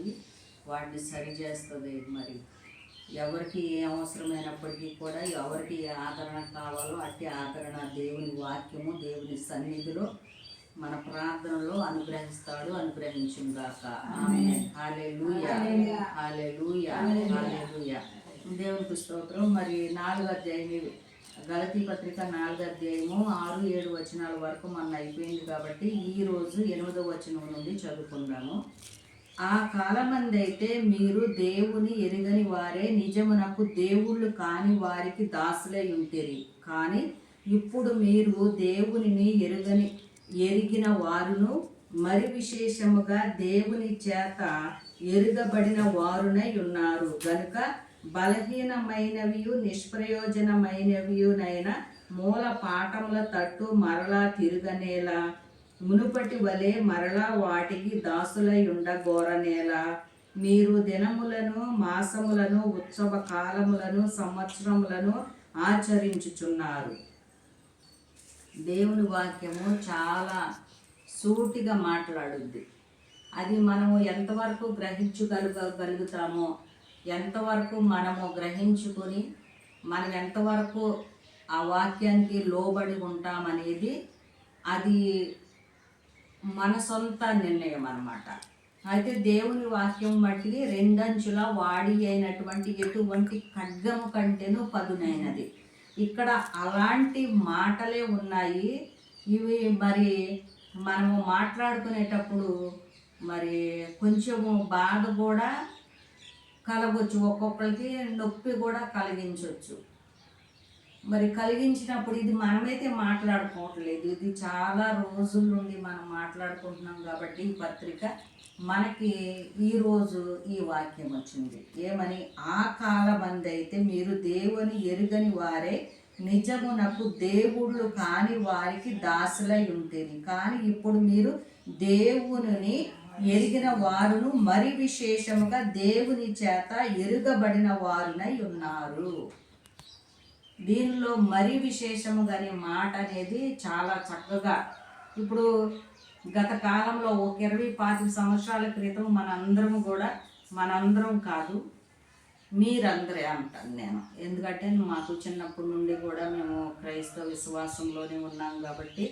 పోయి వాటిని సరి చేస్తుంది మరి. ఎవరికి ఏ అవసరమైనప్పటికీ కూడా ఎవరికి ఏ ఆదరణ కావాలో అట్టి ఆదరణ దేవుని వాక్యము దేవుని సన్నిధిలో మన ప్రార్థనలో అనుగ్రహిస్తాడు హాలెలూయా. హాలెలూయా. దేవునికి స్తోత్రం. మరి నాలుగు అధ్యాయం. గలతీ పత్రిక నాలుగు అధ్యాయము ఆరు ఏడు వచనాల వరకు మన అయిపోయింది కాబట్టి ఈ రోజు ఎనిమిదో వచనం నుండి చదువుకుందాము. ఆ కాలమందైతే మీరు దేవుని ఎరుగని వారే. నిజమునకు దేవుళ్ళు కాని వారికి దాసులై ఉంటిరి. కానీ ఇప్పుడు మీరు దేవునిని ఎరుగని ఎరిగిన వారును మరి విశేషముగా దేవుని చేత ఎరుగబడిన వారునై ఉన్నారు. గనుక బలహీనమైనవియు నిష్ప్రయోజనమైనవియునైన మూల పాఠముల తట్టు మరలా తిరగనేలా మునుపటి వలె మరలా వాటికి దాసులై ఉండగోరనేలా మీరు దినములను మాసములను ఉత్సవ కాలములను సంవత్సరములను ఆచరించుచున్నారు. దేవుని వాక్యము చాలా సూటిగా మాట్లాడుద్ది. అది మనము ఎంతవరకు గ్రహించగలుగలుగుతామో ఎంతవరకు మనము గ్రహించుకొని మనం ఎంతవరకు ఆ వాక్యానికి లోబడి ఉంటామనేది అది మన సొంత నిర్ణయం అన్నమాట. అయితే దేవుని వాక్యం బట్టి రెండంచుల వాడి అయినటువంటి ఎటువంటి ఖడ్గము కంటేను పదునైనది. ఇక్కడ అలాంటి మాటలే ఉన్నాయి. ఇవి మరి మనము మాట్లాడుకునేటప్పుడు మరి కొంచెము బాధ కూడా కలగొచ్చు. ఒక్కొక్కరికి నొప్పి కూడా కలిగించవచ్చు మరి కలిగించినప్పుడు ఇది మనమైతే మాట్లాడుకోవట్లేదు. ఇది చాలా రోజుల నుండి మనం మాట్లాడుకుంటున్నాం కాబట్టి ఈ పత్రిక మనకి ఈరోజు ఈ వాక్యం వచ్చింది. ఏమని? ఆ కాలమంది అయితే మీరు దేవుని ఎరుగని వారే నిజమునకు దేవుళ్ళు కాని వారికి దాసులై ఉంటుంది కానీ ఇప్పుడు మీరు దేవుని ఎరిగిన వారును మరి విశేషముగా దేవుని చేత ఎరుగబడిన వారునై ఉన్నారు. దీనిలో మరీ విశేషముగా అనే మాట అనేది చాలా చక్కగా ఇప్పుడు గత కాలంలో ఒక ఇరవై పాతిక సంవత్సరాల క్రితం మనందరం కూడా మనందరం కాదు మీరందరే అంటాను నేను. ఎందుకంటే మాకు చిన్నప్పటి నుండి కూడా మేము క్రైస్తవ విశ్వాసంలోనే ఉన్నాం కాబట్టి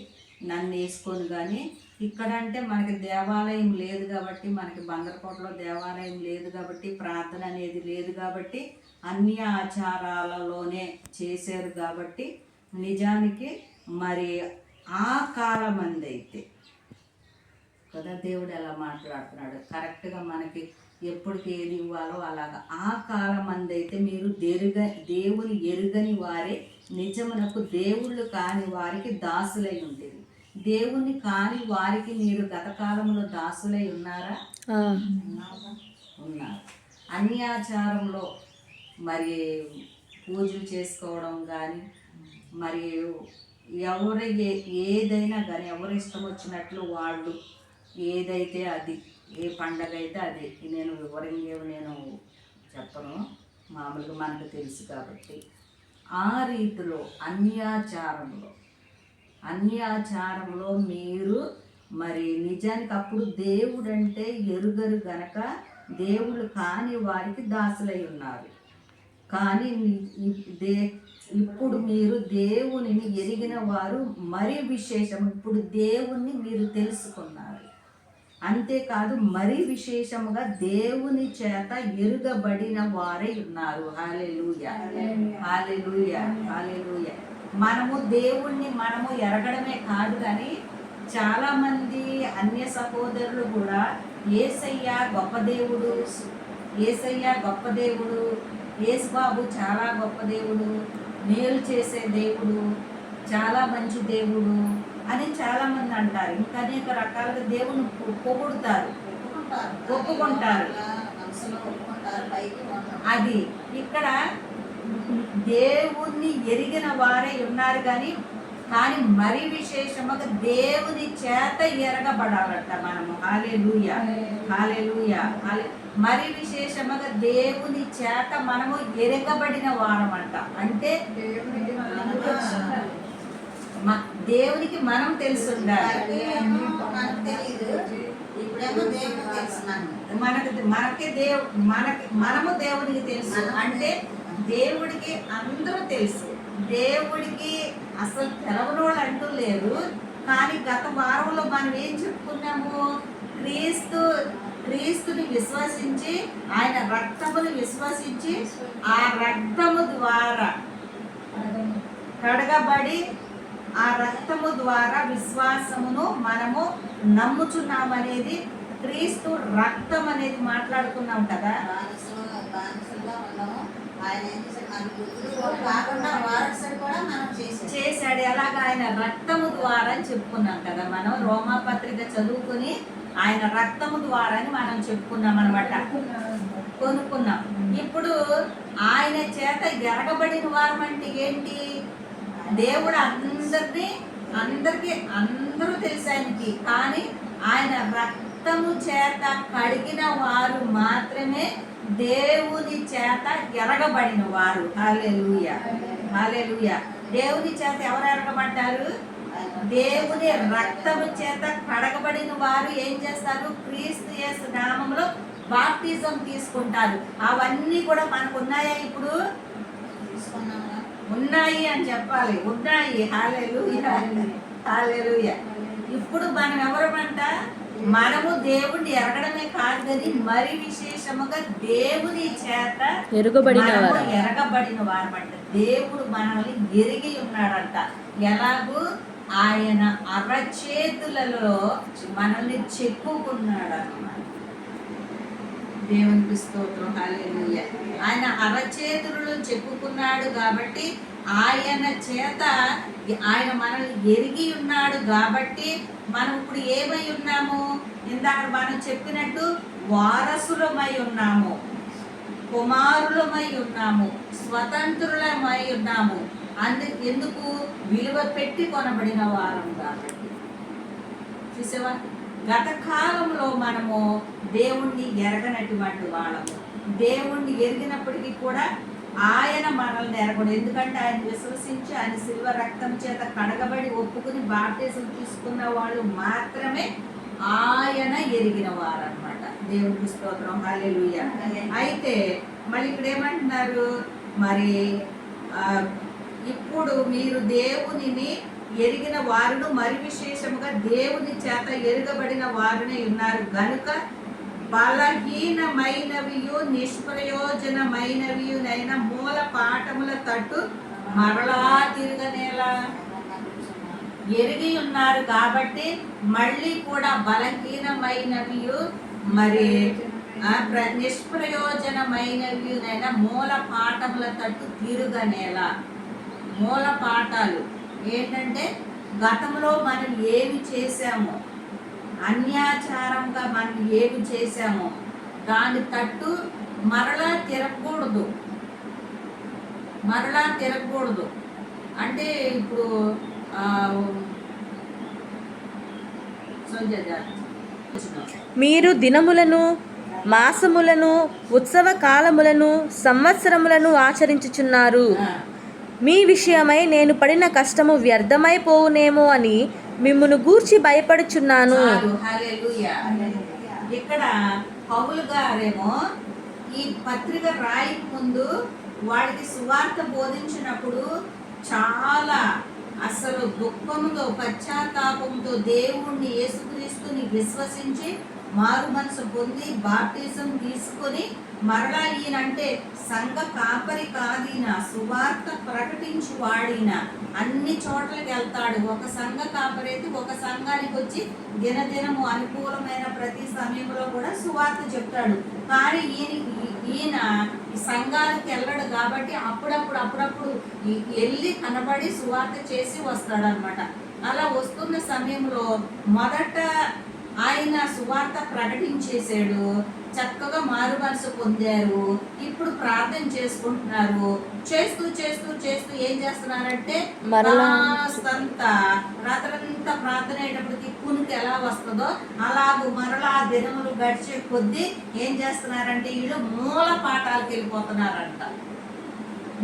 నన్ను వేసుకొని కానీ ఇక్కడ అంటే మనకి దేవాలయం లేదు కాబట్టి మనకి బందరకోటలో దేవాలయం లేదు కాబట్టి ప్రార్థన అనేది లేదు కాబట్టి అన్ని ఆచారాలలోనే చేశారు కాబట్టి నిజానికి మరి ఆ కాలం అయితే కదా దేవుడు ఎలా మాట్లాడుతున్నాడు? కరెక్ట్గా మనకి ఎప్పటికి ఏది ఇవ్వాలో అలాగా ఆ కాలం అయితే మీరు దేరుగ దేవుని ఎరుగని వారే నిజమునకు దేవుళ్ళు కాని వారికి దాసులై ఉండేది దేవుని కాని వారికి మీరు గత కాలంలో దాసులై ఉన్నారా? ఉన్నారు? అన్యాచారంలో మరి పూజలు చేసుకోవడం కానీ మరి ఎవరి ఏదైనా కానీ ఎవరి ఇష్టం వచ్చినట్లు వాళ్ళు ఏదైతే అది ఏ పండగ అయితే అది. నేను వివరంగా నేను చెప్పను. మామూలుగా మనకు తెలుసు కాబట్టి. ఆ రీతిలో అన్యాచారంలో అన్యాచారంలో మీరు మరి నిజానికి అప్పుడు దేవుడంటే ఎరుగరు గనక దేవుడు కాని వారికి దాసులై ఉన్నారు. కానీ దే ఇప్పుడు మీరు దేవునిని ఎరిగిన వారు మరి విశేషం. ఇప్పుడు దేవుణ్ణి మీరు తెలుసుకున్నారు. అంతేకాదు మరి విశేషముగా దేవుని చేత ఎరుగబడిన వారై ఉన్నారు. హాలెలూయ. హాలెలూయ. హాలెలూయ. మనము దేవుణ్ణి మనము ఎరగడమే కాదు కానీ చాలా మంది అన్య సహోదరులు కూడా ఏసయ్య గొప్ప దేవుడు ఏసయ్య గొప్ప దేవుడు యేసుబాబు చాలా గొప్ప దేవుడు మేలు చేసే దేవుడు చాలా మంచి దేవుడు అని చాలా మంది అంటారు. ఇంకా అనేక రకాలుగా దేవుని పొగుడుతారు ఒప్పుకుంటారు. అది ఇక్కడ దేవుణ్ణి ఎరిగిన వారే ఉన్నారు కానీ కానీ మరి విశేషముగా దేవుని చేత ఎరగబడాలట మనము. హాలే లూయ హాలే లూయ మరి విశేషముగా దేవుని చేత మనము ఎరగబడిన వారమంట. అంటే దేవునికి మనం తెలుసు మనకు. మనకు దేవు మనకి మనము దేవునికి తెలుసు. అంటే దేవుడికి అందరూ తెలుసు. దేవుడికి అసలు తెలవనోళ్ళు అంటూ లేరు. కానీ గత వారంలో మనం ఏం చెప్పుకున్నాము? క్రీస్తు క్రీస్తుని విశ్వసించి ఆయన రక్తముని విశ్వసించి ఆ రక్తము ద్వారా కడగబడి ఆ రక్తము ద్వారా విశ్వాసమును మనము నమ్ముచున్నామనేది క్రీస్తు రక్తం అనేది మాట్లాడుకున్నాం కదా. చేశాడు. ఎలాగ ఆయన రక్తము ద్వారా అని చెప్పుకున్నాం కదా మనం. రోమా పత్రిక చదువుకుని ఆయన రక్తము ద్వారా అని మనం చెప్పుకున్నాం అనమాట కొనుక్కున్నాం. ఇప్పుడు ఆయన చేత ఎరగబడిన వారం అంటే ఏంటి? దేవుడు అందరినీ అందరికి అందరూ తెలుసు ఆయనకి. కానీ ఆయన రక్తము చేత కడిగిన వారు మాత్రమే దేవుని చేత ఎరగబడిన వారు. హాలెలూయ హాలెలూయ దేవుని చేత ఎవరు ఎరగబడ్డారు? దేవుని రక్తము చేత కడగబడిన వారు ఏం చేస్తారు? క్రీస్తు యేసు నామంలో బాప్టిజం తీసుకుంటారు. అవన్నీ కూడా మనకు ఉన్నాయా ఇప్పుడు ఉన్నాయి అని చెప్పాలి. ఉన్నాయి. హాలేలుయ హాలేలుయ ఇప్పుడు మనం ఎవరమంట? మనము దేవుణ్ణి ఎరగడమే కాదు కానీ మరి విశేషముగా దేవుని చేత ఎరుగబడిన ఎరగబడిన వారమంట. దేవుడు మనల్ని ఎరిగి ఉన్నాడంట. ఎలాగూ? ఆయన అరచేతులలో మనల్ని చెప్పుకున్నాడు అనమాట దేవునికి స్తోత్రం. హల్లెలూయా. ఆయన అరచేతులలో చెప్పుకున్నాడు కాబట్టి ఆయన చేత ఆయన మనల్ని ఎరిగి ఉన్నాడు కాబట్టి మనం ఇప్పుడు ఏమై ఉన్నాము? ఇందాక మనం చెప్పినట్టు వారసులమై ఉన్నాము. కుమారులమై ఉన్నాము. స్వతంత్రులమై ఉన్నాము. అందు ఎందుకు విలువ పెట్టి కొనబడిన వారం కాబట్టి. చూసావా? గత కాలంలో మనము దేవుణ్ణి ఎరగనటువంటి వాళ్ళము. దేవుణ్ణి ఎరిగినప్పటికీ కూడా ఆయన మనల్ని ఎరగడు. ఎందుకంటే ఆయన విశ్వసించి ఆయన శిల్వ రక్తం చేత కడగబడి ఒప్పుకుని బాప్తీసం తీసుకున్న వాళ్ళు మాత్రమే ఆయన ఎరిగిన వారు అనమాట దేవునికి స్తోత్రం. హల్లెలూయా. అయితే మళ్ళీ ఇక్కడ ఏమంటున్నారు మరి ఇప్పుడు మీరు దేవునిని ఎరిగిన వారును మరి విశేషముగా దేవుని చేత ఎరుగబడిన వారునే ఉన్నారు. గనుక బలహీనమైనవియు నిష్ప్రయోజనమైనవియునైన మూల పాఠముల తట్టు మరలా తిరగనేలా ఎరిగి ఉన్నారు కాబట్టి మళ్ళీ కూడా బలహీనమైనవియు మరి నిష్ప్రయోజనమైనవియునైన మూల పాఠముల తట్టు తిరగనేలా. మూల పాఠాలు. ఏంటంటే గతంలో మనం ఏమి చేశామో అన్యాచారంగా మనం ఏమి చేశామో దాని తట్టు మరలా తిరగకూడదు. మరలా తిరగకూడదు. అంటే ఇప్పుడు. మీరు దినములను మాసములను ఉత్సవ కాలములను సంవత్సరములను ఆచరించుచున్నారు. మీ విషయమై నేను పడిన కష్టము వ్యర్థమైపోవునేమో అని మిమ్మును గూర్చి భయపడుచున్నాను. ఇక్కడ పౌలు గారేమో ఈ పత్రిక రాయి ముందు వాడికి సువార్త బోధించినప్పుడు చాలా అసలు దుఃఖంతో పశ్చాత్తాపంతో దేవుణ్ణి యేసుక్రీస్తుని విశ్వసించి మారు మనసు పొంది బాప్టిజం తీసుకొని మరలా ఈయనంటే సంఘ కాపరి కాదీన సువార్త ప్రకటించి వాడిన అన్ని చోట్లకి వెళ్తాడు. ఒక సంఘ కాపరి అయితే ఒక సంఘానికి వచ్చి దినదినము అనుకూలమైన ప్రతి సమయంలో కూడా సువార్త చెప్తాడు. కానీ ఈయన ఈయన సంఘాలకు వెళ్ళడు కాబట్టి అప్పుడప్పుడు అప్పుడప్పుడు వెళ్ళి కనబడి సువార్త చేసి వస్తాడనమాట అలా వస్తున్న సమయంలో మొదట ఆయన సువార్త ప్రకటించేశాడు. చక్కగా మారు మనసు పొందారు. ఇప్పుడు ప్రార్థన చేసుకుంటున్నారు. చేస్తూ చేస్తూ చేస్తూ ఏం చేస్తున్నారంటే మరలా కాస్తంత రాత్రంతా ప్రార్థన అయ్యేటప్పటికి కునికి ఎలా వస్తుందో అలాగూ మరలా దినములు గడిచే కొద్దీ ఏం చేస్తున్నారంటే వీళ్ళు మూల పాఠాలకు వెళ్ళిపోతున్నారంట.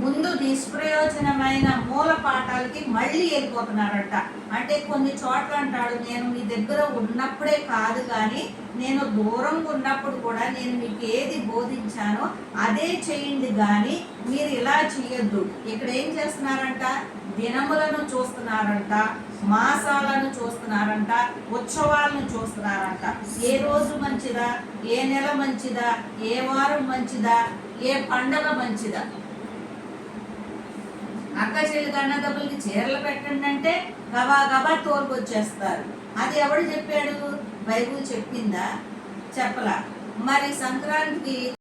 ముందు నిష్ప్రయోజనమైన మూల పాఠాలకి మళ్ళీ వెళ్ళిపోతున్నారంట. అంటే కొన్ని చోట్ల అంటాడు నేను మీ దగ్గర ఉన్నప్పుడే కాదు కానీ నేను దూరంగా ఉన్నప్పుడు కూడా నేను మీకు ఏది బోధించానో అదే చేయండి కానీ మీరు ఇలా చేయొద్దు. ఇక్కడ ఏం చేస్తున్నారంట? దినములను చూస్తున్నారంట మాసాలను చూస్తున్నారంట ఉత్సవాలను చూస్తున్నారంట. ఏ రోజు మంచిదా? ఏ నెల మంచిదా? ఏ వారం మంచిదా? ఏ పండగ మంచిదా? అక్క చెల్లికి అన్నదమ్ములకి చీరలు పెట్టండి అంటే గబా గబా తోలుకొచ్చేస్తారు. అది ఎవడు చెప్పాడు? బైబుల్ చెప్పిందా? చెప్పలా. మరి సంక్రాంతికి